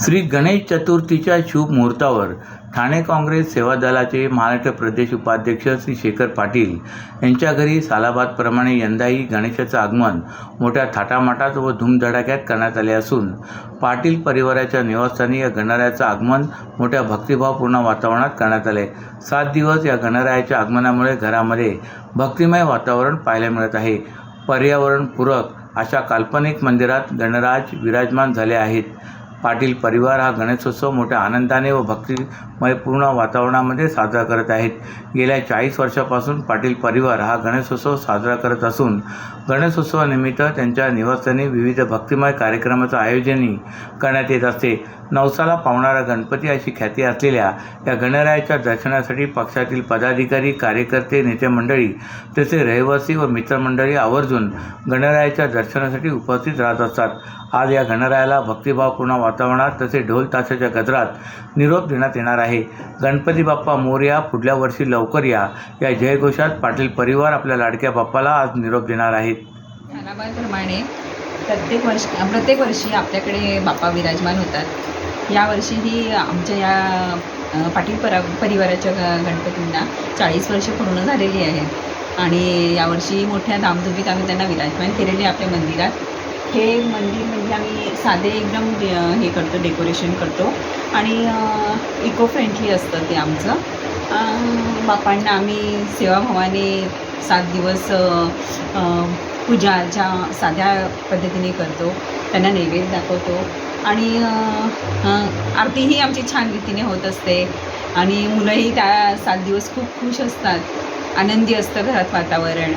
श्री गणेश चतुर्थीच्या शुभ मुहूर्तावर ठाणे काँग्रेस सेवा दलाचे महाराष्ट्र प्रदेश उपाध्यक्ष श्री शेखर पाटील यांच्या घरी सालाबादप्रमाणे यंदाही गणेशाचं आगमन मोठ्या थाटामाटात व धूमधडाक्यात करण्यात आले असून पाटील परिवाराच्या निवासस्थानी या गणरायाचं आगमन मोठ्या भक्तिभावपूर्ण वातावरणात करण्यात आले. सात दिवस या गणरायाच्या आगमनामुळे घरामध्ये भक्तिमय वातावरण पाहायला मिळत आहे. पर्यावरणपूरक अशा काल्पनिक मंदिरात गणराज विराजमान झाले आहेत. पाटील परिवार हा गणेशोत्सव मोठ्या आनंदाने व भक्तिमय पूर्ण वातावरणामध्ये साजरा करत आहेत. गेल्या चाळीस वर्षापासून पाटील परिवार हा गणेशोत्सव साजरा करत असून गणेशोत्सवानिमित्त त्यांच्या निवासस्थानी विविध भक्तिमय कार्यक्रमाचं आयोजनही करण्यात येत असते. नवसाला पावणारा गणपती अशी ख्याती असलेल्या या गणरायाच्या दर्शनासाठी पक्षातील पदाधिकारी कार्यकर्ते नेते मंडळी तसे रहिवासी व मित्रमंडळी आवर्जून गणरायाच्या दर्शनासाठी उपस्थित राहत असतात. आज या गणरायाला भक्तिभावपूर्ण वातावरणात तसे ढोल ताशाच्या गजरात निरोप देण्यात येणार आहे. गणपती बाप्पा मोरया पुढल्या वर्षी लवकर या. या जयघोषात पाटील परिवार आपल्या लाडक्या बाप्पाला आज निरोप देणार आहेत. प्रमाणे प्रत्येक वर्ष प्रत्येक वर्षी आपल्याकडे बाप्पा विराजमान होतात. यावर्षीही आमच्या या पाटील परा परिवाराच्या ग गणपतींना चाळीस वर्ष पूर्ण झालेली आहेत. आणि यावर्षी मोठ्या धामधुमीत आम्ही त्यांना विराजमान केलेले आहे आपल्या मंदिरात. हे मंदिर म्हणजे आम्ही साधे एकदम डे- हे करतो डेकोरेशन करतो. आणि इको फ्रेंडली असतं ते आमचं. बापांना आम्ही सेवाभावाने सात दिवस पूजाच्या पूजा साध्या पद्धतीने करतो. त्यांना नैवेद्य दाखवतो. आणि आरतीही आमची छान रीतीने होत असते. आणि मुलंही त्या सात दिवस खूप खुश असतात. आनंदी असतं घरात वातावरण.